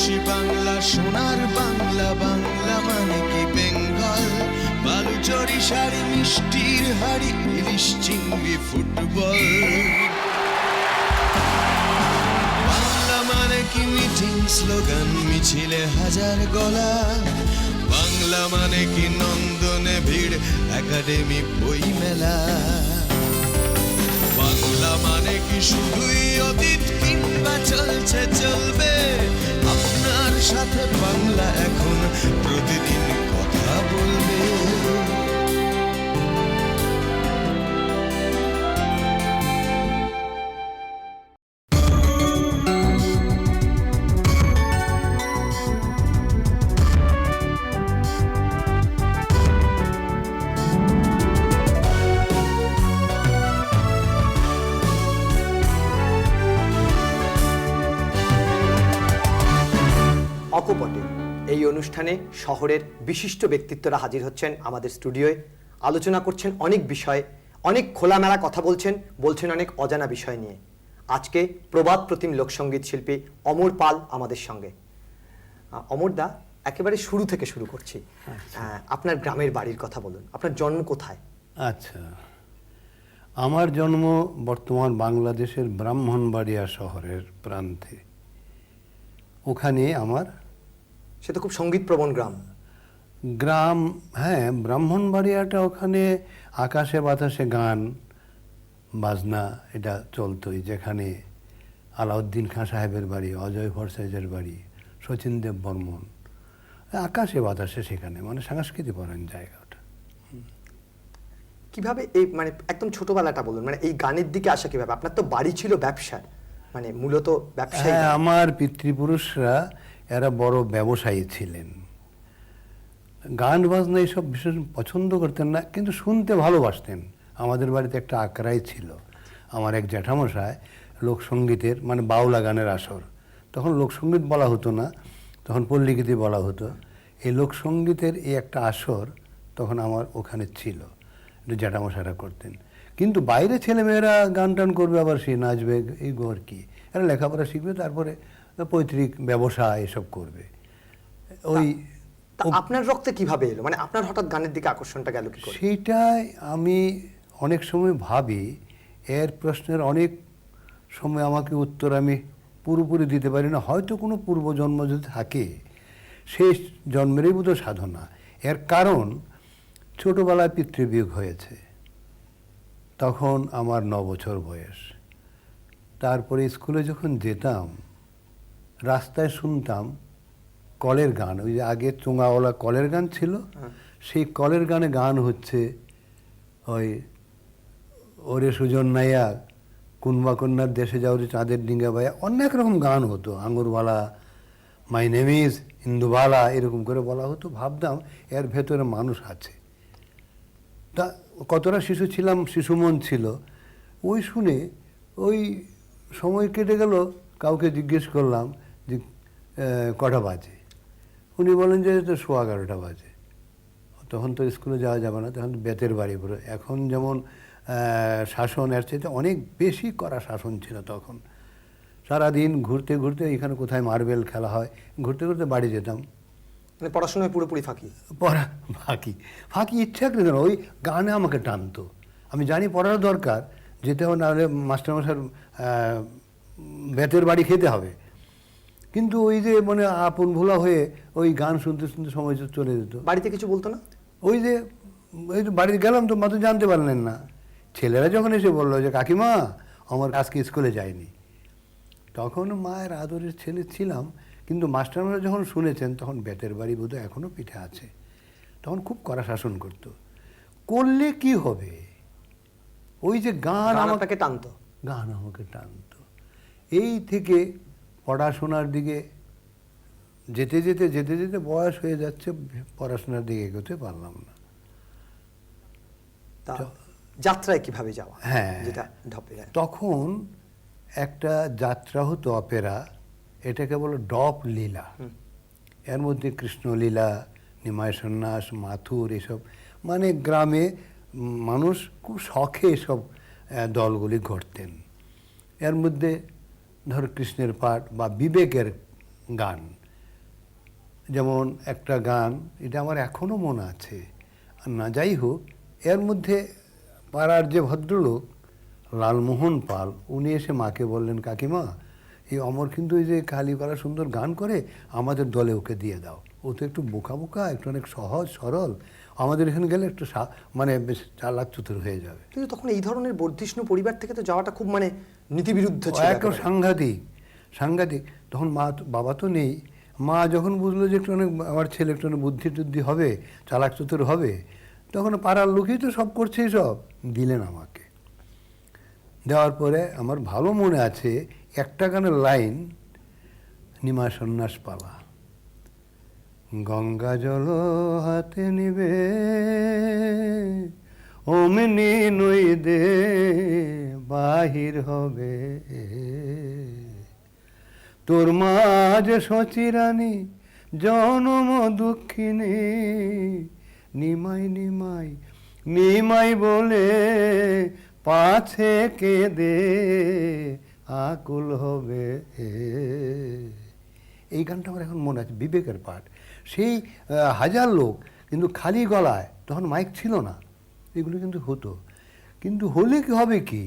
আকাশী বাংলা, সোনার বাংলা বাংলা মানে কি বেঙ্গল? বালুচরি শাড়ি, মিষ্টির হাড়ি চিংড়ি, ফুটবল। বাংলা মানে কি মিটিং, স্লোগান, মিছিলে হাজার গলা। বাংলা মানে কি নন্দনে ভিড়, একাডেমি বই মেলা বাংলা মানে কি শুধুই অতীত কিংবা চলছে, চলবে? আপনার সাথে বাংলা এখন প্রতিদিন কথা বলবে। অকপটে এই অনুষ্ঠানে শহরের বিশিষ্ট ব্যক্তিত্বরা হাজির হচ্ছেন আমাদের স্টুডিওয়ে। আলোচনা করছেন অনেক বিষয়ে অনেক খোলামেলা কথা বলছেন বলছেন অনেক অজানা বিষয় নিয়ে। আজকে প্রবাদ প্রতিম লোকসঙ্গীত শিল্পী অমর পাল আমাদের সঙ্গে। আহ, অমর দা একেবারে শুরু থেকে শুরু করছি। আহ, আপনার গ্রামের বাড়ির কথা বলুন। আপনার জন্ম কোথায়? আচ্ছা। আমার জন্ম বর্তমান বাংলাদেশের ব্রাহ্মণবাড়িয়া শহরের প্রান্তে। ওখানে আমার সে তো খুব সংগীত প্রবণ গ্রাম। গ্রাম হ্যাঁ ব্রাহ্মণবাড়িয়াটা ওখানে আকাশে বাতাসে গান বাজনা এটা চলতোই যেখানে আলাউদ্দিন খাঁ সাহেবের বাড়ি অজয় ভরসাইজের বাড়ি শচীন দেব বর্মন আকাশে বাতাসে সেখানে মানে সাংস্কৃতিক পরায়ণ জায়গা ওটা। কীভাবে এই মানে একদম ছোটবেলাটা বলুন মানে এই গানের দিকে আসা কীভাবে? আপনার তো বাড়ি ছিল ব্যবসার মানে মূলত ব্যবসায়ী। হ্যাঁ আমার পিতৃপুরুষরা এরা বড় ব্যবসায়ী ছিলেন। গান বাজনা এইসব বিশেষ পছন্দ করতেন না, কিন্তু শুনতে ভালোবাসতেন। আমাদের বাড়িতে একটা আকড়াই ছিল, আমার এক জ্যাঠামশায় লোকসঙ্গীতের মানে বাউলা গানের আসর। তখন লোকসঙ্গীত বলা হতো না, তখন পল্লীগীতি বলা হতো। এই লোকসঙ্গীতের এই একটা আসর তখন আমার ওখানে ছিল এটা জ্যাঠামশাইরা করতেন। কিন্তু বাইরে ছেলেমেয়েরা গান টান করবে, আবার সে নাচবে, এই ঘর কি। এরা লেখাপড়া শিখবে, তারপরে পৈতৃক ব্যবসা এসব করবে? ওই আপনার রক্তে কীভাবে এলো? মানে আপনার হঠাৎ গানের দিকে আকর্ষণটা গেল কি করে? সেইটাই আমি অনেক সময় ভাবি এর প্রশ্নের অনেক সময় আমাকে উত্তর আমি পুরোপুরি দিতে পারি না। হয়তো কোনো পূর্বজন্ম যদি থাকে সেই জন্মেরই বোধ সাধনা। এর কারণ ছোটোবেলায় পিতৃবিয়োগ হয়েছে। তখন আমার ন বছর বয়স। তারপরে স্কুলে যখন যেতাম রাস্তায় শুনতাম কলের গান ওই যে আগে চোঙাওয়ালা কলের গান ছিল সেই কলের গানে গান হচ্ছে ওই ওরে সুজন নাইয়া কুনবা কন্যার দেশে যাও রে চাঁদের ডিঙ্গা বাইয়া অনেক রকম গান হতো আঙুরবালা মাই নেমিজ ইন্দুবালা এরকম করে বলা হতো ভাবতাম এর ভেতরে মানুষ আছে। তা কতটা শিশু ছিলাম শিশু মন ছিল ওই শুনে ওই সময় কেটে গেল কাউকে জিজ্ঞেস করলাম কটা বাজে? উনি বলেন যে তো সোয়া এগারোটা বাজে। তখন তো স্কুলে যাওয়া যাবে না তখন বেতের বাড়ি পুরো। এখন যেমন শাসন এর চাইতে অনেক বেশি করা শাসন ছিল তখন। সারাদিন ঘুরতে ঘুরতে এখানে কোথায় মার্বেল খেলা হয় ঘুরতে ঘুরতে বাড়ি যেতাম। মানে পড়াশোনায় পুরোপুরি ফাঁকি? পড়া ফাঁকি। ফাঁকি ইচ্ছা করে না ওই গানে আমাকে টানতো। আমি জানি পড়ার দরকার যেতে হবে নাহলে মাস্টারমশার বেতের বাড়ি খেতে হবে। কিন্তু ওই যে মানে আপন ভোলা হয়ে ওই গান শুনতে শুনতে সময় চলে যেত। বাড়িতে কিছু বলতো না? ওই যে ওই তো বাড়িতে গেলাম তো মা তো জানতে পারলেন না। ছেলেরা যখন এসে বলল যে কাকিমা আমার আজকে স্কুলে যায়নি। তখন মায়ের আদরের ছেলে ছিলাম কিন্তু মাস্টারমশাই যখন শুনেছেন তখন বেতের বাড়ি বোধহয় এখনও পিঠে আছে। তখন খুব কড়া শাসন করতো। করলে কি হবে? ওই যে গান আমাকে টানতো। গান আমাকে টানতো। এই থেকে পড়াশোনার দিকে যেতে যেতে যেতে যেতে বয়স হয়ে যাচ্ছে পড়াশোনার দিকে এগোতে পারলাম না। তা যাত্রায় কীভাবে যাওয়া? হ্যাঁ। যেটা তখন একটা যাত্রা হতো অপেরা এটাকে বলো ডপ লীলা। এর মধ্যে কৃষ্ণলীলা নিমায় সন্ন্যাস মাথুর এসব মানে গ্রামে মানুষ খুব শখে এসব দলগুলি ঘটতেন এর মধ্যে ধর কৃষ্ণের পাঠ বা বিবেকের গান। যেমন একটা গান, এটা আমার এখনও মনে আছে। আর না যাই হোক, এর মধ্যে পাড়ার যে ভদ্রলোক, লালমোহন পাল, উনি এসে মাকে বললেন, কাকিমা, এই অমর কিন্তু এই যে কালীপাড়া সুন্দর গান করে, আমাদের দলে ওকে দিয়ে দাও। ও তো একটু বোকা বোকা, একটু অনেক সহজ, সরল। আমাদের এখানে গেলে একটু মানে বেশ চালাক চতুর হয়ে যাবে। কিন্তু তখন এই ধরনের বর্ধিষ্ণু পরিবার থেকে তো যাওয়াটা খুব মানে নীতিবিরুদ্ধ একদম সাংঘাতিক সাংঘাতিক। তখন মা বাবা তো নেই। মা যখন বুঝলো যে একটু অনেক আমার ছেলে একটু অনেক বুদ্ধি টুদ্ধি হবে চালাক চতুর হবে তখন পাড়ার লোকই তো সব করছেই সব দিলেন আমাকে। দেওয়ার পরে আমার ভালো মনে আছে একটা গানের লাইন নিমা সন্ন্যাস পালা। গঙ্গা জল হাতে নিবে অমনি নই দে বাহির হবে। তোর মাঝ সচিরানী জনম দুঃখিনী, নিমাই নিমাই নিমাই বলে পাছে কেঁদে আকুল হবে। এই গানটা আমার এখন মনে আছে, বিবেকের পাঠ। সেই হাজার লোক কিন্তু খালি গলায়, তখন মাইক ছিল না, এগুলো কিন্তু হতো। কিন্তু হলে কি হবে কি?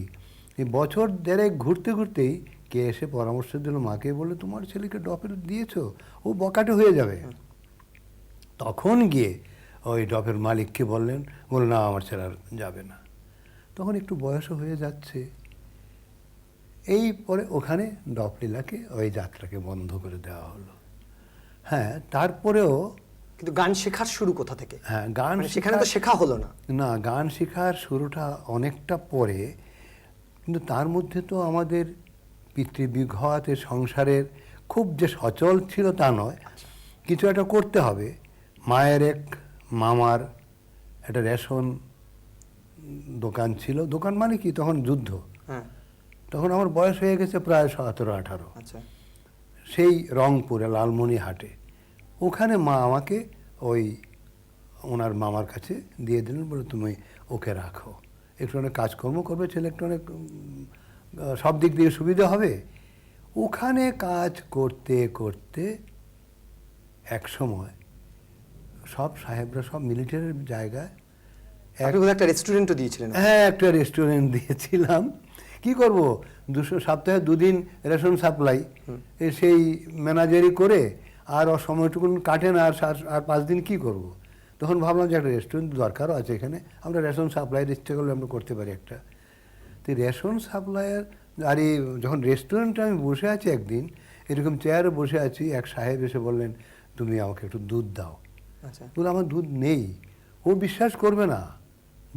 এই বছর দেড়েক ঘুরতে ঘুরতেই কে এসে পরামর্শ দিল মাকে বলে তোমার ছেলেকে ডপের দিয়েছ ও বকাটে হয়ে যাবে। তখন গিয়ে ওই ডপের মালিককে বললেন বললেন না আমার ছেলে আর যাবে না। তখন একটু বয়সও হয়ে যাচ্ছে। এই পরে ওখানে ডপলীলাকে ওই যাত্রাকে বন্ধ করে দেওয়া হলো। হ্যাঁ তারপরেও কিন্তু গান শেখার শুরু কোথা থেকে? হ্যাঁ গান মানে সেখানে তো শেখা- শেখা হলো না। না গান শেখার শুরুটা অনেকটা পরে কিন্তু তার মধ্যে তো আমাদের পিতৃবিঘাতে সংসারের খুব যে সচল ছিল তা নয়। কিছু একটা করতে হবে। মায়ের এক মামার একটা রেশন দোকান ছিল। দোকান মানে কি? তখন যুদ্ধ। হ্যাঁ। তখন আমার বয়স হয়ে গেছে প্রায় সতেরো আঠারো। আচ্ছা। সেই রংপুরে লালমনিহাটে ওখানে মা আমাকে ওই ওনার মামার কাছে দিয়ে দিলেন বলে তুমি ওকে রাখো। একটু অনেক কাজকর্ম করবে ছেলে একটু অনেক সব দিক দিয়ে সুবিধা হবে। ওখানে কাজ করতে করতে এক সময় সব সাহেবরা সব মিলিটারির জায়গায় এক একটা রেস্টুরেন্টও দিয়েছিলেন। হ্যাঁ একটা রেস্টুরেন্ট দিয়েছিলাম। কি করব? দুশো সপ্তাহে দুদিন রেশন সাপ্লাই। সেই ম্যানেজারি করে আর ও সময়টুকুন কাটে না আর আর পাঁচ দিন কি করব। তখন ভাবলাম যে একটা রেস্টুরেন্ট দরকারও আছে এখানে। আমরা রেশন সাপ্লাইয়ের ইচ্ছে করলে আমরা করতে পারি একটা। তো রেশন সাপ্লাইয়ের আর এই যখন রেস্টুরেন্টে আমি বসে আছি একদিন এরকম চেয়ারে বসে আছি এক সাহেব এসে বললেন তুমি আমাকে একটু দুধ দাও। আচ্ছা। বলে আমার দুধ নেই। ও বিশ্বাস করবে না।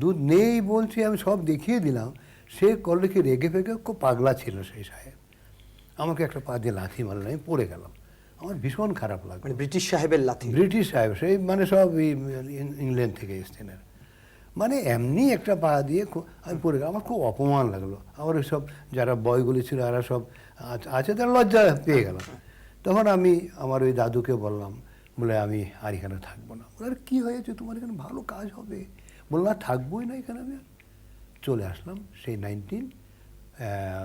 দুধ নেই বলছি আমি সব দেখিয়ে দিলাম। সে করলে কি রেগে ফেগে খুব পাগলা ছিল সেই সাহেব। আমাকে একটা পা দিয়ে লাথি মারল আমি পড়ে গেলাম। আমার ভীষণ খারাপ লাগল। মানে ব্রিটিশ সাহেবের লাথি। ব্রিটিশ সাহেব সেই মানে সব ইংল্যান্ড থেকে এসছেন আর। মানে এমনি একটা পা দিয়ে আমি পড়ে আমার খুব অপমান লাগল। আমার ওই সব যারা বয়গুলি ছিল এরা সব আছ- তার লজ্জা পেয়ে গেলাম তখন আমি আমার ওই দাদুকে বললাম বলে আমি আর এখানে থাকব না। বলে আর কী হয়েছে? তোমার এখানে ভালো কাজ হবে? বললাম থাকবোই না এখানে আমি। আর। চলে আসলাম সেই নাইনটিন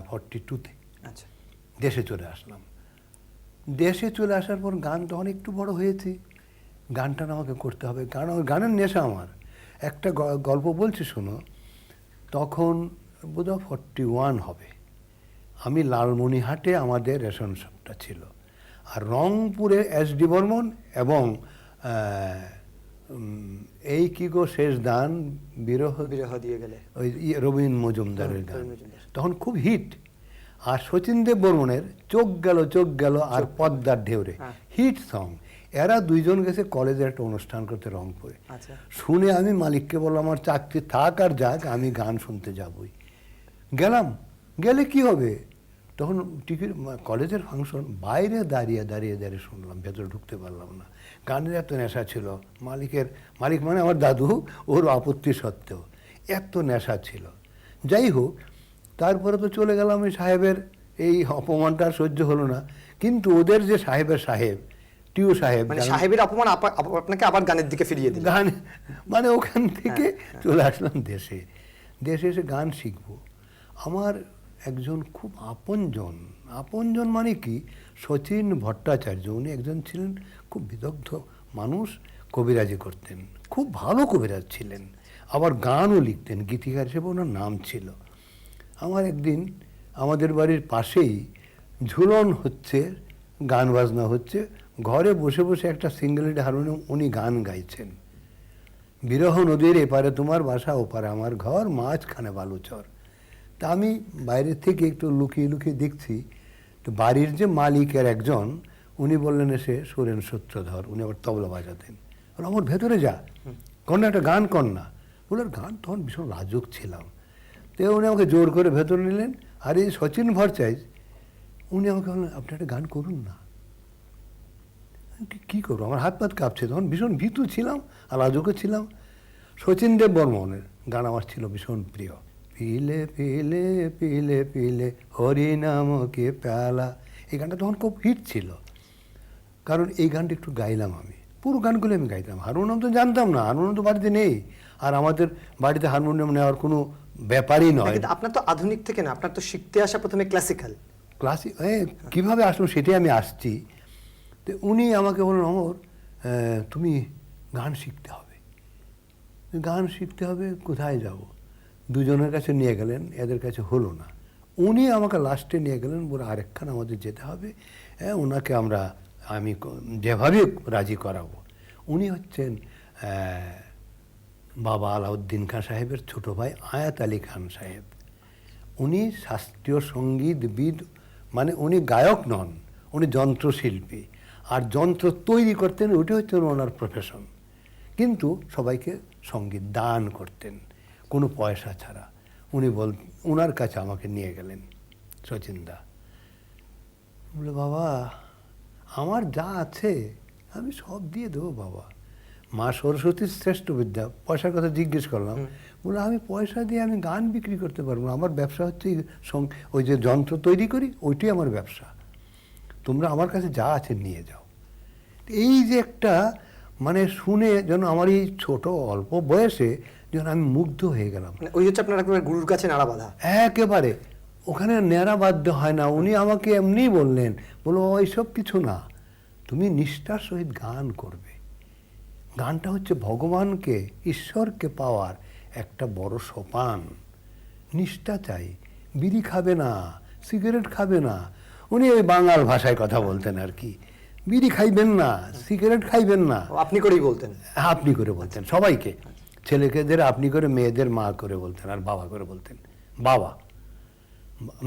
ফর্টি টুতে আচ্ছা। দেশে চলে আসলাম। দেশে চলে আসার পর গান তখন একটু বড় হয়েছে। গানটা না আমাকে করতে হবে। গান গানের নেশা আমার। একটা গ- গল্প বলছি শোনো। তখন বোধহয় ফর্টি ওয়ান হবে। আমি লালমনিহাটে আমাদের রেশন শপটা ছিল। আর রংপুরে এস ডি বর্মন এবং এই কি গো শেষ দান বিরহ বিরহ দিয়ে গেলে। ওই ইয়ে রবীন মজুমদারের গান তখন খুব হিট। আর শচীন দেব বর্মনের চোখ গেল চোখ গেল আর পদ্মার ঢেউরে। হ্যাঁ। Hit song. এরা দুইজন গেছে কলেজে একটা অনুষ্ঠান করতে রংপুরে। আচ্ছা। শুনে আমি মালিককে বললাম আমার চাকরি থাক আর যাক আমি গান শুনতে যাবই। গেলাম। গেলে কি হবে? তখন টিকিট কলেজের ফাংশন বাইরে দাঁড়িয়ে দাঁড়িয়ে দাঁড়িয়ে শুনলাম ভেতরে ঢুকতে পারলাম না। গানের এত নেশা ছিল। মালিকের মালিক মানে আমার দাদু ওর আপত্তি সত্ত্বেও এত নেশা ছিল। যাই হোক তারপরে তো চলে গেলাম ওই সাহেবের এই অপমানটা সহ্য হলো না। কিন্তু ওদের যে সাহেবের সাহেব টিউ সাহেব মানে সাহেবের অপমান আপ- আপনাকে আবার গানের দিকে ফিরিয়ে দিল। গান মানে ওখান থেকে চলে আসলাম দেশে। দেশে এসে গান শিখব। আমার একজন খুব আপনজন। আপনজন মানে কি? শচীন ভট্টাচার্য। উনি একজন ছিলেন খুব বিদগ্ধ মানুষ কবিরাজি করতেন। খুব ভালো কবিরাজ ছিলেন। আবার গানও লিখতেন গীতিকার হিসেবে ওনার নাম ছিল। আমার একদিন আমাদের বাড়ির পাশেই ঝুলন হচ্ছে গান বাজনা হচ্ছে। ঘরে বসে বসে একটা সিঙ্গেল হারমোনিয়াম উনি গান গাইছেন। বিরহ নদীর এপারে তোমার বাসা ওপারে আমার ঘর মাঝখানে বালুচর। তা আমি বাইরে থেকে একটু লুকিয়ে লুকিয়ে দেখছি তো বাড়ির যে মালিকের একজন উনি বললেন এসে সুরেন সূত্রধর উনি আবার তবলা বাজাতেন। আমার ভেতরে যা। কন্যা একটা গান না বললেন গান তখন ভীষণ লাজুক ছিলাম। তো উনি আমাকে জোর করে ভেতরে নিলেন। আর এই সচিন ভরচাইজ, উনি আমাকে বললেন আপনি একটা গান করুন না। কি- করব? আমার হাত পাত কাঁপছে। তখন ভীষণ ভীতু ছিলাম আর লাজুকও ছিলাম। শচীন দেব বর্মনের গান আমার ছিল ভীষণ প্রিয়। পিলে পিলে পিলে পিলে, হরি নামকে প্যালা। এই গানটা তখন খুব হিট ছিল। কারণ এই গানটা একটু গাইলাম আমি। পুরো গানগুলো আমি গাইতাম। হারমোনিয়াম তো জানতাম না হারমোনিয়াম তো বাড়িতে নেই। আর আমাদের বাড়িতে হারমোনিয়াম নেওয়ার কোনো ব্যাপারই নয়। কিন্তু আপনার তো আধুনিক থেকে না আপনার তো শিখতে আসা প্রথমে ক্লাসিক্যাল ক্লাসিক কীভাবে আসলো সেটাই আমি আসছি। তো উনি আমাকে বললেন অমর তুমি গান শিখতে হবে। গান শিখতে হবে কোথায় যাব? দুজনের কাছে নিয়ে গেলেন এদের কাছে হলো না। উনি আমাকে লাস্টে নিয়ে গেলেন বলে আরেকখান আমাদের যেতে হবে। হ্যাঁ ওনাকে আমরা আমি যেভাবে রাজি করাবো। উনি হচ্ছেন বাবা আলাউদ্দিন খান সাহেবের ছোট ভাই আয়াত আলী খান সাহেব। উনি শাস্ত্রীয় সঙ্গীতবিদ মানে উনি গায়ক নন, উনি যন্ত্রশিল্পী। আর যন্ত্র তৈরি করতেন ওটা হচ্ছে ওনার প্রফেশন কিন্তু সবাইকে সংগীত দান করতেন, কোনো পয়সা ছাড়া। উনি বল ওনার কাছে আমাকে নিয়ে গেলেন শচীনদা বলে, বাবা আমার যা আছে আমি সব দিয়ে দেবো বাবা। মা সরস্বতীর শ্রেষ্ঠ বিদ্যা পয়সার কথা জিজ্ঞেস করলাম। বলে আমি পয়সা দিয়ে আমি গান বিক্রি করতে পারব না আমার ব্যবসা হচ্ছে ওই যে যন্ত্র তৈরি করি ওইটাই আমার ব্যবসা। তোমরা আমার কাছে যা আছে নিয়ে যাও। এই যে একটা মানে শুনে যেন আমার এই ছোট অল্প বয়সে যেন আমি মুগ্ধ হয়ে গেলাম। মানে ওই হচ্ছে আপনার গুরুর কাছে নাড়া বাঁধা। একেবারে। ওখানে ন্যাড়া বাধ্য হয় না। উনি আমাকে এমনি বললেন বলো এইসব কিছু না। তুমি নিষ্ঠার সহিত গান করবে। গানটা হচ্ছে ভগবানকে ঈশ্বরকে পাওয়ার একটা বড় সোপান নিষ্ঠা চাই বিড়ি খাবে না সিগারেট খাবে না। উনি ওই বাঙাল ভাষায় কথা বলতেন আর কি। বিড়ি খাইবেন না সিগারেট খাইবেন না। আপনি করেই বলতেন। আপনি করে বলতেন সবাইকে। ছেলেকেদের আপনি করে মেয়েদের মা করে বলতেন আর বাবা করে বলতেন। বাবা।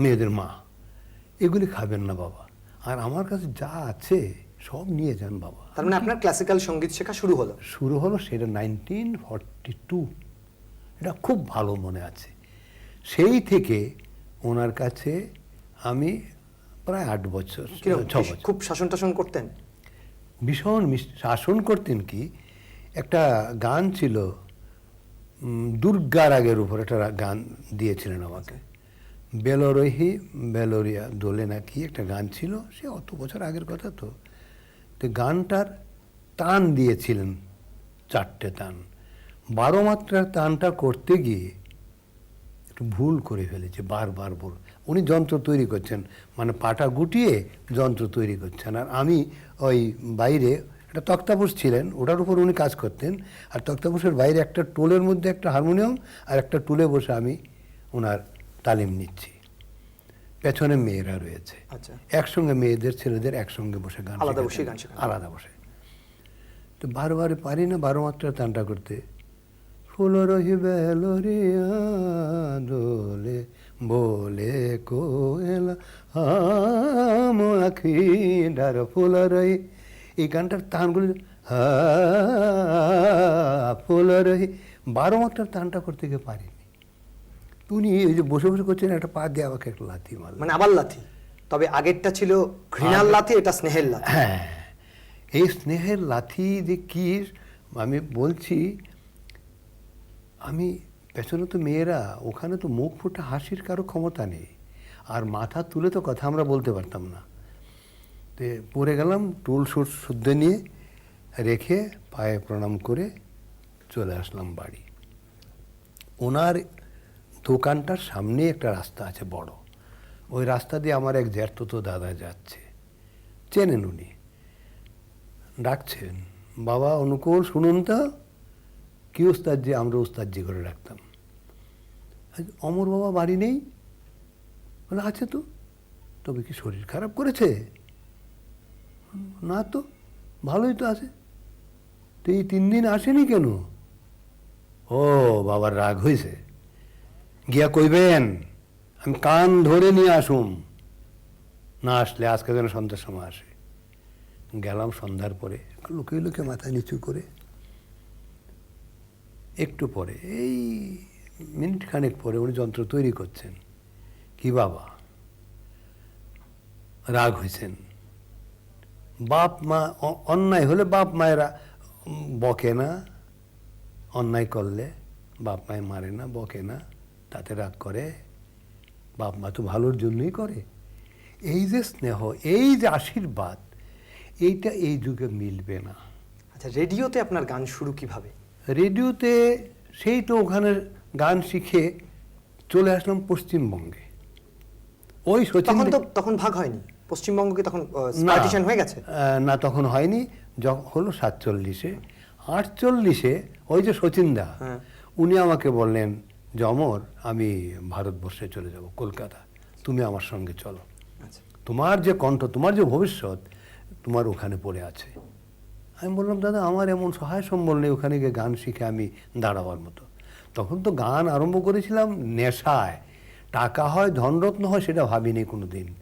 মেয়েদের মা এগুলি খাবেন না বাবা। আর আমার কাছে যা আছে সব নিয়ে যান বাবা। তার মানে আপনার ক্লাসিক্যাল সংগীত শেখা শুরু হলো? শুরু হলো সেটা নাইনটিন ফর্টি টু এটা খুব ভালো মনে আছে। সেই থেকে ওনার কাছে আমি প্রায় আট বছর ছ বছর। খুব শাসন টাসন করতেন? ভীষণ শাসন করতেন কি? একটা গান ছিল দুর্গা রাগের উপর একটা গান দিয়েছিলেন আমাকে। বেলরহি, বেলরিয়া দোলে নাকি একটা গান ছিল, সে অত বছর আগের কথা তো। তো গানটার টান দিয়েছিলেন চারটে টান। বারো মাত্রার তানটা করতে গিয়ে একটু ভুল করে ফেলেছে, বারবার ভুল। উনি যন্ত্র তৈরি করছেন মানে পাটা গুটিয়ে যন্ত্র তৈরি করছেন। আর আমি ওই বাইরে একটা তক্তাপোষ ছিলেন, ওটার উপর উনি কাজ করতেন। আর তক্তাপোষের বাইরে একটা টোলের মধ্যে একটা হারমোনিয়াম আর একটা টুলে বসে আমি ওনার তালিম নিচ্ছি। পেছনে মেয়েরা রয়েছে। আচ্ছা। একসঙ্গে মেয়েদের ছেলেদের একসঙ্গে বসে গান আলাদা বসে গান আলাদা বসে। তো বারবার পারি না বারো মাত্রা টানটা করতে। ফুল রহিবে দোলে বলে কোয়েলা আম আখি ডার ফুল রহি। এই গানটার টানগুলি হা ফুল রহি। বারো মাত্রার তানটা করতে গিয়ে পারিনি উনি এই যে বসে বসে করছেন একটা পা দিয়ে আমাকে একটা লাথি মারল। মানে আবার লাথি। তবে আগেরটা ছিল ঘৃণার লাথি এটা স্নেহের লাথি। হ্যাঁ এই স্নেহের লাথি যে কি আমি বলছি আমি পেছনে তো মেয়েরা ওখানে তো মুখ ফুটে হাসির কারও ক্ষমতা নেই। আর মাথা তুলে তো কথা আমরা বলতে পারতাম না। তে পড়ে গেলাম টুল সুট শুদ্ধ নিয়ে রেখে পায়ে প্রণাম করে চলে আসলাম বাড়ি। ওনার দোকানটার সামনে একটা রাস্তা আছে বড়। ওই রাস্তা দিয়ে আমার এক জ্যাঠতো দাদা যাচ্ছে। চেনেন উনি। ডাকছেন, বাবা, অনুকূল, শুনুন তো। কি উস্তাদজি আমরা উস্তাদজি করে আজ অমর বাবা বাড়ি নেই? বলে, আছে তো। তবে কি শরীর খারাপ করেছে? না তো, ভালোই তো আছে। তো এই তিন দিন আসেনি কেন? ও, বাবার রাগ হয়েছে গিয়া কইবেন, আমি কান ধরে নিয়ে আসুম। না আসলে আজকে যেন সন্ধ্যার সময় আসে। গেলাম সন্ধ্যার পরে লুকিয়ে লুকিয়ে মাথা নিচু করে। একটু পরে, এই মিনিট খানেক পরে উনি যন্ত্র তৈরি করছেন। কি বাবা? রাগ হয়েছেন বাপ মা অন্যায় হলে বাপ মায়েরা বকে না, অন্যায় করলে বাপ মায় মারে না, বকে না। তাতে রাগ করে বাপ মা তো ভালোর জন্যই করে। এই যে স্নেহ এই যে আশীর্বাদ এইটা এই যুগে মিলবে না। আচ্ছা রেডিওতে আপনার গান শুরু কীভাবে? রেডিওতে সেই তো ওখানে গান শিখে চলে আসলাম পশ্চিমবঙ্গে। ওই সচিন তখন তো তখন ভাগ হয়নি। পশ্চিমবঙ্গ কি তখন না, পার্টিশন হয়ে গেছে? না তখন হয়নি। যখন হলো সাতচল্লিশে। আটচল্লিশে ওই যে সচিনদা হ্যাঁ। উনি আমাকে বললেন যে অমর আমি ভারতবর্ষে চলে যাব কলকাতা। তুমি আমার সঙ্গে চলো। আচ্ছা। তোমার যে কণ্ঠ তোমার যে ভবিষ্যৎ তোমার ওখানে পড়ে আছে। আমি বললাম দাদা আমার এমন সহায় সম্বল নেই ওখানে গিয়ে গান শিখে আমি দাঁড়াবার মতো। তখন তো গান আরম্ভ করেছিলাম নেশায়। টাকা হয় ধনরত্ন হয় সেটা ভাবিনি কোনো দিন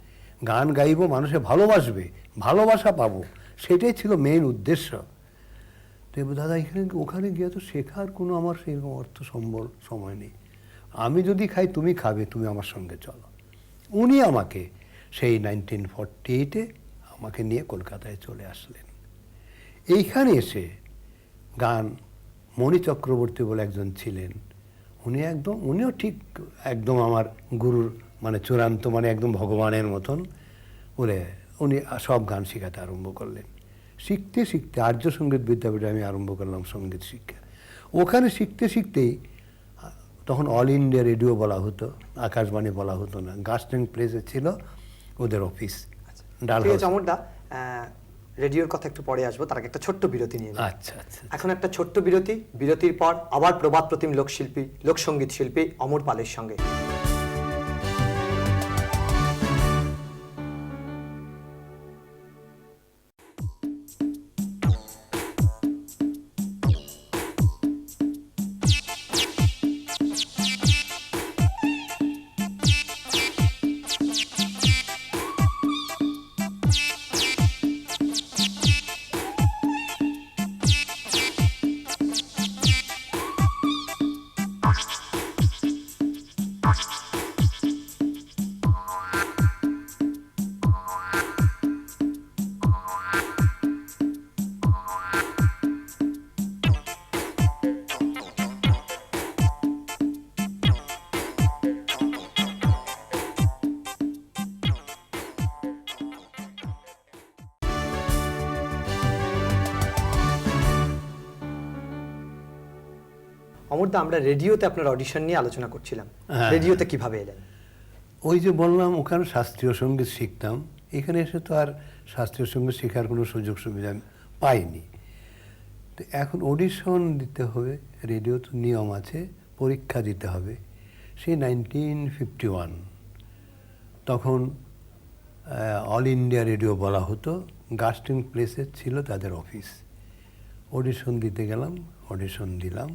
গান গাইব মানুষে ভালোবাসবে ভালোবাসা পাবো সেটাই ছিল মেইন উদ্দেশ্য। তো দাদা এখানে ওখানে গিয়ে তো শেখার কোনো আমার সেরকম অর্থ সম্বল সময় নেই। আমি যদি খাই, তুমি খাবে, তুমি আমার সঙ্গে চলো। উনি আমাকে সেই নাইনটিন ফর্টি এইটে আমাকে নিয়ে কলকাতায় চলে আসলেন। এইখানে এসে গান মণি চক্রবর্তী বলে একজন ছিলেন। উনি একদম, উনিও ঠিক একদম আমার গুরুর মানে চূড়ান্ত মানে একদম ভগবানের মতন বলে উনি সব গান শেখাতে আরম্ভ করলেন। শিখতে শিখতে আর্য সংগীত বিদ্যাপীঠে আমি আরম্ভ করলাম সংগীত শিক্ষা। ওখানে শিখতে শিখতেই তখন অল ইন্ডিয়া রেডিও বলা হতো আকাশবাণী বলা হতো না। গাস্টিং প্লেসে ছিল ওদের অফিস আচ্ছা। ডাল ঠিক আছে হাউস। অমরদা রেডিওর কথা একটু পরে আসব তার আগে একটা ছোট্ট বিরতি নিয়ে আচ্ছা আচ্ছা এখন একটা ছোট্ট বিরতি বিরতির পর আবার প্রবাদ প্রতিম লোকশিল্পী লোকসঙ্গীত শিল্পী অমর পালের সঙ্গে। অমরদা আমরা রেডিওতে আপনার অডিশন নিয়ে আলোচনা করছিলাম। হ্যাঁ। রেডিওতে কীভাবে এলেন? ওই যে বললাম ওখানে শাস্ত্রীয় সংগীত শিখতাম। এখানে এসে তো আর শাস্ত্রীয় সংগীত শেখার কোনো সুযোগ সুবিধা পাইনি। তো এখন অডিশন দিতে হবে রেডিও তো নিয়ম আছে পরীক্ষা দিতে হবে। সেই নাইনটিন ফিফটি ওয়ান তখন অল ইন্ডিয়া রেডিও বলা হতো গাস্টিং প্লেসে ছিল তাদের অফিস অডিশন দিতে গেলাম অডিশন দিলাম।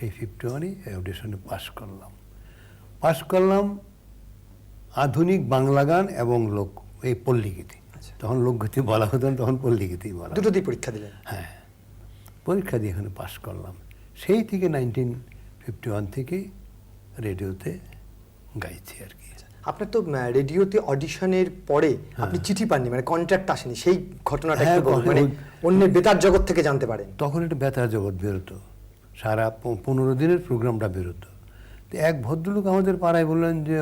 সেই ফিফটি ওয়ানই অডিশনে পাশ করলাম। পাশ করলাম আধুনিক বাংলা গান এবং লোক এই পল্লীগীতি। আচ্ছা। তখন লোকগীতি বলা হতো না তখন পল্লীগীতি বলা হতো। দুটো দিয়ে পরীক্ষা দিলেন? হ্যাঁ। পরীক্ষা দিয়ে এখানে পাশ করলাম। সেই থেকে নাইনটিন ফিফটি ওয়ান থেকে রেডিওতে গাইছি আর কি। আপনার তো রেডিওতে অডিশনের পরে আপনি চিঠি পাননি মানে কন্ট্রাক্ট আসেনি। সেই ঘটনাটা হ্যাঁ। হ্যাঁ, মানে অন্যের বেতার জগৎ থেকে জানতে পারেন। তখন একটা বেতার জগৎ বেরোতো। সারা পনেরো দিনের প্রোগ্রামটা বেরোতো। তো এক ভদ্রলোক আমাদের পাড়ায় বললেন যে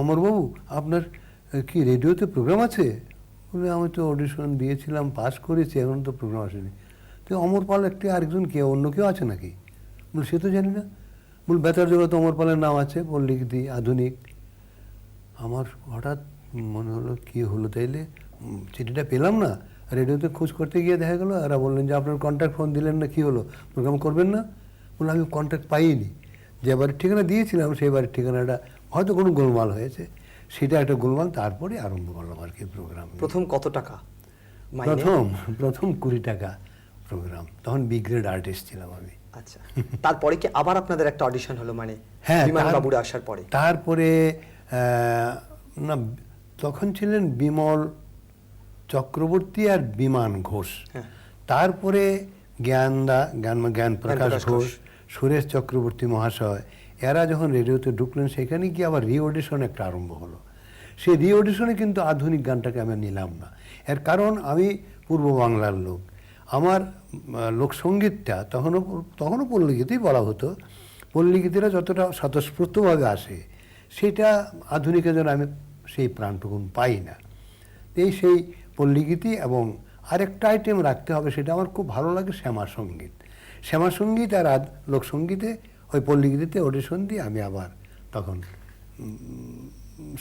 অমরবাবু, আপনার কি রেডিওতে প্রোগ্রাম আছে? বলে, আমি তো অডিশন দিয়েছিলাম, পাস করেছি, এখন তো প্রোগ্রাম আসেনি। তো অমর পাল একটি আরেকজন কে, অন্য কেউ আছে নাকি? বলে, সে তো জানি না। বল, বেতার জগতে অমর পালের নাম আছে পল্লিগীতি আধুনিক। আমার হঠাৎ মনে হলো, কি হলো তাইলে? চিঠিটা পেলাম না। রেডিওতে খোঁজ করতে গিয়ে দেখা গেলো এরা বললেন যে আপনার কন্ট্যাক্ট ফোন দিলেন না কি হলো? প্রোগ্রাম করবেন না? বললাম আমি কন্ট্যাক্ট পাইনি। যে বাড়ির ঠিকানা দিয়েছিলাম সেই বাড়ির ঠিকানাটা হয়তো কোনো গোলমাল হয়েছে। সেটা একটা গোলমাল তারপরে আরম্ভ করলাম আর কি প্রোগ্রাম প্রথম কত টাকা? প্রথম প্রথম কুড়ি টাকা প্রোগ্রাম তখন বি গ্রেড আর্টিস্ট ছিলাম আমি। আচ্ছা। তারপরে কি আবার আপনাদের একটা অডিশন হলো মানে হ্যাঁ বিমান বাবুরা আসার পরে? তারপরে না তখন ছিলেন বিমল চক্রবর্তী আর বিমান ঘোষ। হ্যাঁ। তারপরে জ্ঞানদা জ্ঞান জ্ঞান প্রকাশ ঘোষ। সুরেশ চক্রবর্তী মহাশয় এরা যখন রেডিওতে ঢুকলেন সেখানে গিয়ে আবার রি অডিশন একটা আরম্ভ হলো। সেই রি অডিশনে কিন্তু আধুনিক গানটাকে আমি নিলাম না। এর কারণ আমি পূর্ব বাংলার লোক। আমার লোকসঙ্গীতটা তখনও তখনও পল্লীগীতেই বলা হতো। পল্লীগীতিরা যতটা স্বতঃস্ফূর্তভাবে আসে সেটা আধুনিকের জন্য আমি সেই প্রাণটুকুন পাই না। এই সেই পল্লীগীতি এবং আরেকটা আইটেম রাখতে হবে সেটা আমার খুব ভালো লাগে শ্যামা সংগীত। শ্যামা সংগীত আর আদ লোকসঙ্গীতে ওই পল্লীগীতিতে অডিশন দিয়ে আমি আবার তখন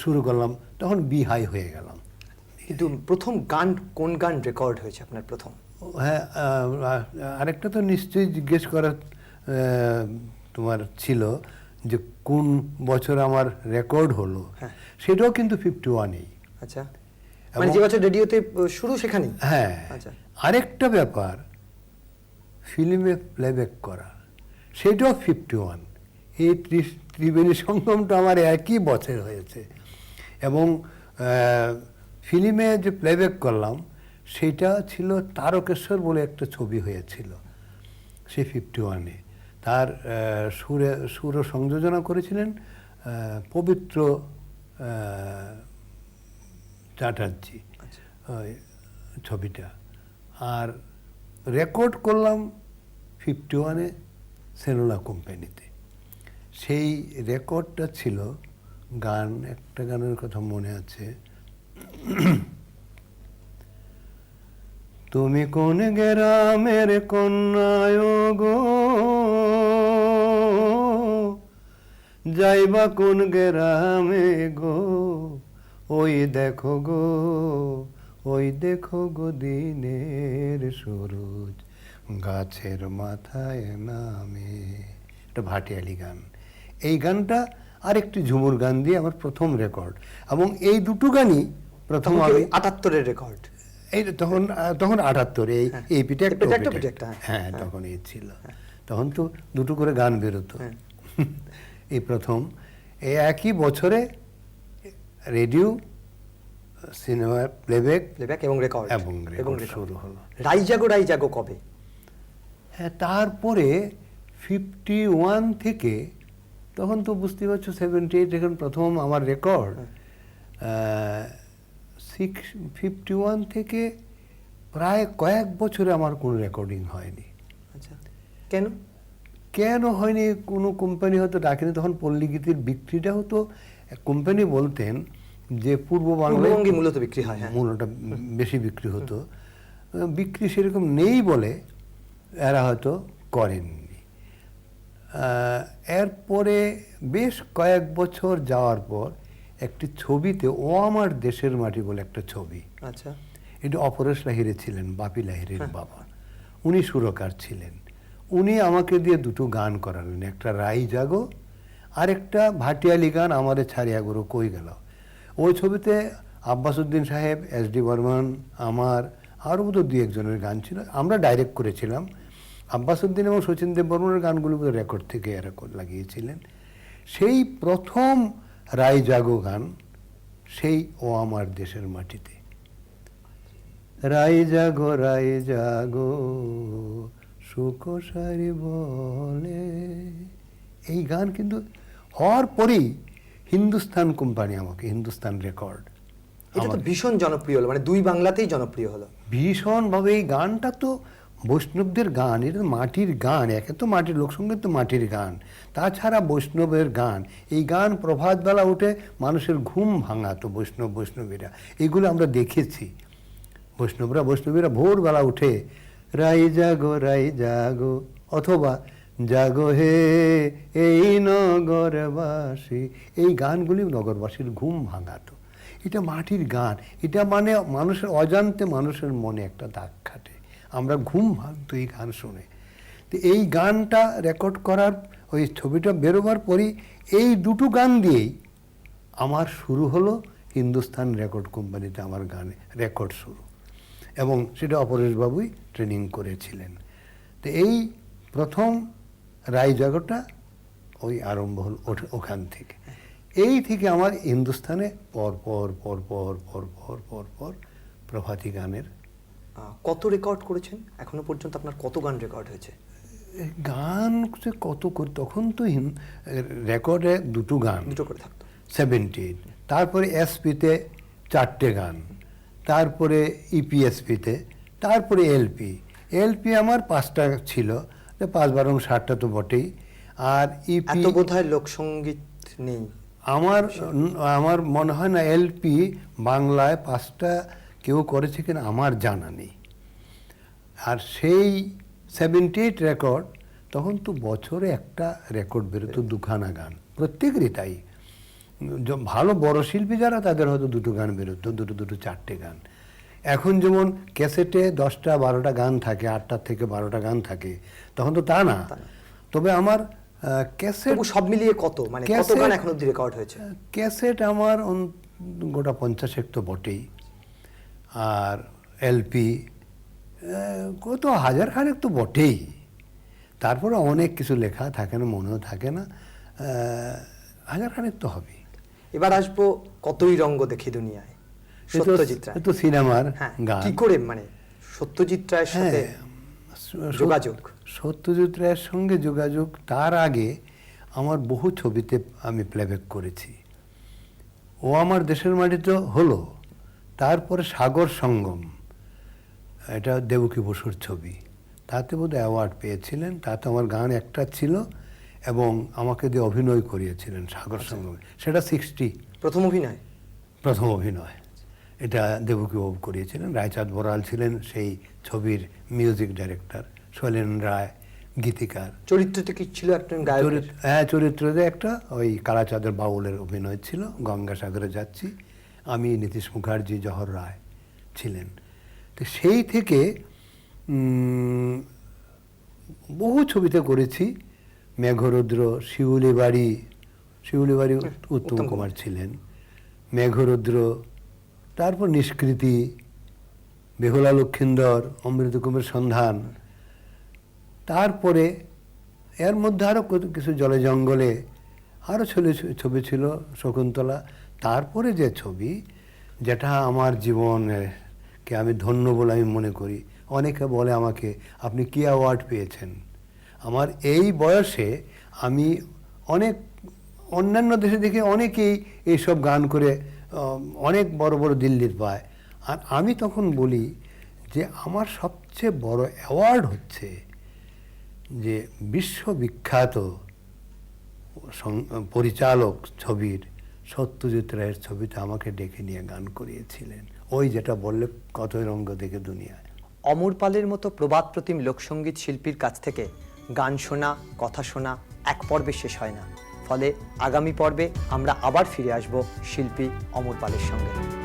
শুরু করলাম তখন বিহাই হয়ে গেলাম। কিন্তু প্রথম গান কোন গান রেকর্ড হয়েছে আপনার প্রথম? হ্যাঁ আরেকটা তো নিশ্চয়ই জিজ্ঞেস করার তোমার ছিল যে কোন বছর আমার রেকর্ড হলো। হ্যাঁ। সেটাও কিন্তু ফিফটি ওয়ানেই আচ্ছা। মানে যে বছর রেডিওতে শুরু সেখানেই? হ্যাঁ। আচ্ছা। আরেকটা ব্যাপার ফিল্মে প্লেব্যাক করা সেটাও ফিফটি ওয়ান এই ত্রি- ত্রিবেণী সঙ্গমটা আমার একই বছর হয়েছে। এবং ফিল্মে যে প্লেব্যাক করলাম সেটা ছিল তারকেশ্বর বলে একটা ছবি হয়েছিল সে ফিফটি ওয়ানে তার সুরে সুর সংযোজনা করেছিলেন পবিত্র আহ, চ্যাটার্জি ছবিটা। আর রেকর্ড করলাম ফিফটি ওয়ানে সেনোলা কোম্পানিতে সেই রেকর্ডটা ছিল গান একটা গানের কথা মনে আছে। তুমি কোন গ্রামের কন্যায় গো? যাইবা কোন গ্রামে গো? ওই দেখো গো ওই দেখো গো দিনের সরুজ গাছের মাথায় নামে। এটা ভাটিয়ালি গান। এই গানটা আর একটি ঝুমুর গান দিয়ে আমার প্রথম রেকর্ড। এবং এই দুটো গানই প্রথম আমি আটাত্তরের রেকর্ড। এই তখন তখন আটাত্তর এই হ্যাঁ। এই পিঠে একটা। একটা, হ্যাঁ। হ্যাঁ। তখন এই ছিল। তখন তো দুটো করে গান বেরোতো। হ্যাঁ। এই প্রথম। এই একই বছরে রেডিও সিনেমা প্লেব্যাক প্লেব্যাক এবং রেকর্ড এবং রেকর্ড শুরু হলো। রাইজাগো রাইজাগো কবে? হ্যাঁ তারপরে ফিফটি ওয়ান থেকে তখন তো বুঝতে পারছ সেভেন্টি এইট এখন প্রথম আমার রেকর্ড সিক্স ফিফটি ওয়ান থেকে প্রায় কয়েক বছরে আমার কোনো রেকর্ডিং হয়নি। আচ্ছা। কেন? কেন হয়নি? কোনো কোম্পানি হয়তো ডাকেনি তখন পল্লীগীতির বিক্রিটা হতো। কোম্পানি বলতেন যে পূর্ব বাংলায় মূলত বিক্রি হয়, হ্যাঁ। মূলটা বেশি বিক্রি হতো। বিক্রি সেরকম নেই বলে এরা হয়তো করেননি। এরপরে বেশ কয়েক বছর যাওয়ার পর একটি ছবিতে ও আমার দেশের মাটি বলে একটা ছবি। আচ্ছা। এটা অপরেশ লাহিরে ছিলেন বাপি লাহিরের বাবা। উনি সুরকার ছিলেন। উনি আমাকে দিয়ে দুটো গান করালেন একটা রাই জাগো আর একটা ভাটিয়ালি গান আমাদের ছাড়িয়া গুরু কই গেল? ওই ছবিতে আব্বাসুদ্দিন সাহেব, এস ডি বর্মন, আমার আরও বোধ দুই একজনের গান ছিল। আমরা ডাইরেক্ট করেছিলাম। আব্বাসুদ্দিন এবং শচীন দেব বর্মনের গানগুলো রেকর্ড থেকে এরা লাগিয়েছিলেন। সেই প্রথম রাই জাগো গান, সেই ও আমার দেশের মাটিতে। রাই জাগো রাই জাগো সুখ সারি বলে। এই গান কিন্তু হওয়ার পরেই হিন্দুস্তান কোম্পানি আমাকে হিন্দুস্তান রেকর্ড। এটা তো ভীষণ জনপ্রিয় হলো মানে দুই বাংলাতেই জনপ্রিয় হলো। ভীষণভাবে এই গানটা তো বৈষ্ণবদের গান এটা তো মাটির গান একে তো মাটির লোকসঙ্গীত তো মাটির গান। তাছাড়া বৈষ্ণবের গান এই গান প্রভাতবেলা উঠে মানুষের ঘুম ভাঙাতো বৈষ্ণব বৈষ্ণবীরা। এগুলো আমরা দেখেছি। বৈষ্ণবরা বৈষ্ণবীরা ভোরবেলা উঠে রাই জাগো রাই জাগো অথবা জাগো হে, এই নগরবাসী। এই গানগুলি নগরবাসীর ঘুম ভাঙাতো। এটা মাটির গান। এটা মানে মানুষের অজান্তে মানুষের মনে একটা দাগ খাটে। আমরা ঘুম ভাঙতো এই গান শুনে। তো এই গানটা রেকর্ড করার, ওই ছবিটা বেরোবার পরই এই দুটো গান দিয়েই আমার শুরু হলো হিন্দুস্তান রেকর্ড কোম্পানিতে আমার গানে রেকর্ড শুরু। এবং সেটা অপরেশবাবুই ট্রেনিং করেছিলেন। তো এই প্রথম রায় জগৎটা ওই আরম্ভ হল ওখান থেকে। এই থেকে আমার হিন্দুস্তানে পর পর পর পর প্রভাতী গানের কত রেকর্ড করেছেন? এখনও পর্যন্ত আপনার কত গান রেকর্ড হয়েছে? গান কত করে তখন তো রেকর্ডে দুটো গান। দুটো করে থাকতো। সেভেন্টি তারপরে এসপিতে চারটে গান। তারপরে ইপিএসপিতে তারপরে এলপি। এলপি আমার পাঁচটা ছিল। পাঁচ বারং ষাটটা তো বটেই। আর E ইপি এত বোধহয় লোকসঙ্গীত নেই। আমার আমার মনে হয় না এলপি বাংলায় পাঁচটা কেউ করেছে কিনা আমার জানা নেই। আর সেই সেভেন্টি এইট রেকর্ড তখন তো বছরে একটা রেকর্ড বেরোতো দুখানা গান। প্রত্যেকেরই তাই। ভালো বড় শিল্পী যারা তাদের হয়তো দুটো গান বেরোতো দুটো দুটো চারটে গান। এখন যেমন ক্যাসেটে দশটা বারোটা গান থাকে আটটা থেকে বারোটা গান থাকে। তখন তো তা না। তবে আমার ক্যাসেট সব মিলিয়ে কত? মানে কত গান এখন অব্দি রেকর্ড হয়েছে? ক্যাসেট আমার গোটা পঞ্চাশেক তো বটেই। আর এলপি কত হাজার খানেক তো বটেই। তারপরে অনেক কিছু লেখা থাকে না মনেও থাকে না। হাজার খানেক তো হবেই। এবার আসব কতই রঙ্গ দেখি দুনিয়ায়। সত্যজিৎ রায়। তো সিনেমার হ্যাঁ গান। কি করে মানে সত্যজিৎ রায়ের সাথে হ্যাঁ, যোগাযোগ। সত্যজিৎ রায়ের সঙ্গে যোগাযোগ তার আগে আমার বহু ছবিতে আমি প্লেব্যাক করেছি। ও আমার দেশের মাটিতে হলো তারপরে সাগর সঙ্গম এটা দেবকী বসুর ছবি। তাতে বোধহয় অ্যাওয়ার্ড পেয়েছিলেন তাতে আমার গান একটা ছিল এবং আমাকে দিয়ে অভিনয় করিয়েছিলেন সাগর সঙ্গমে। সেটা সিক্সটি প্রথম অভিনয়? প্রথম অভিনয়। এটা দেবকী বাবু করিয়েছিলেন রায়চাঁদ বড়াল ছিলেন সেই ছবির মিউজিক ডাইরেক্টর শৈলেন রায় গীতিকার। চরিত্রটা কি ছিল চরিত্র হ্যাঁ চরিত্রতে একটা ওই কালাচাঁদের বাউলের অভিনয় ছিল গঙ্গাসাগরে যাচ্ছি। আমি নীতিশ মুখার্জি জহর রায় ছিলেন। তো সেই থেকে বহু ছবিতে করেছি। মেঘরুদ্র শিউলি বাড়ি শিউলি বাড়ি উত্তম কুমার ছিলেন। মেঘরুদ্র তারপর নিষ্কৃতি বেহুলা লক্ষিন্দর, অমৃত কুমার সন্ধান। তারপরে এর মধ্যে আরও কিছু জলে জঙ্গলে আরও ছবি ছবি ছিল শকুন্তলা। তারপরে যে ছবি, যেটা আমার জীবনকে আমি ধন্য বলে আমি মনে করি। অনেকে বলে আমাকে, আপনি কি অ্যাওয়ার্ড পেয়েছেন? আমার এই বয়সে আমি অনেক, অন্যান্য দেশে দেখে অনেকেই এইসব গান করে অনেক বড় বড় দিল্লির পায়। আর আমি তখন বলি যে আমার সবচেয়ে বড় অ্যাওয়ার্ড হচ্ছে যে বিশ্ববিখ্যাত পরিচালক ছবির সত্যজিৎ রায়ের ছবিতে আমাকে ডেকে নিয়ে গান করিয়েছিলেন। ওই যেটা বললে কতই রঙ্গ দেখে দুনিয়ায়। অমর পালের মতো প্রবাদ প্রতিম লোকসঙ্গীত শিল্পীর কাছ থেকে গান শোনা, কথা শোনা এক পর্বে শেষ হয় না। ফলে আগামী পর্বে আমরা আবার ফিরে আসব শিল্পী অমর পালের সঙ্গে।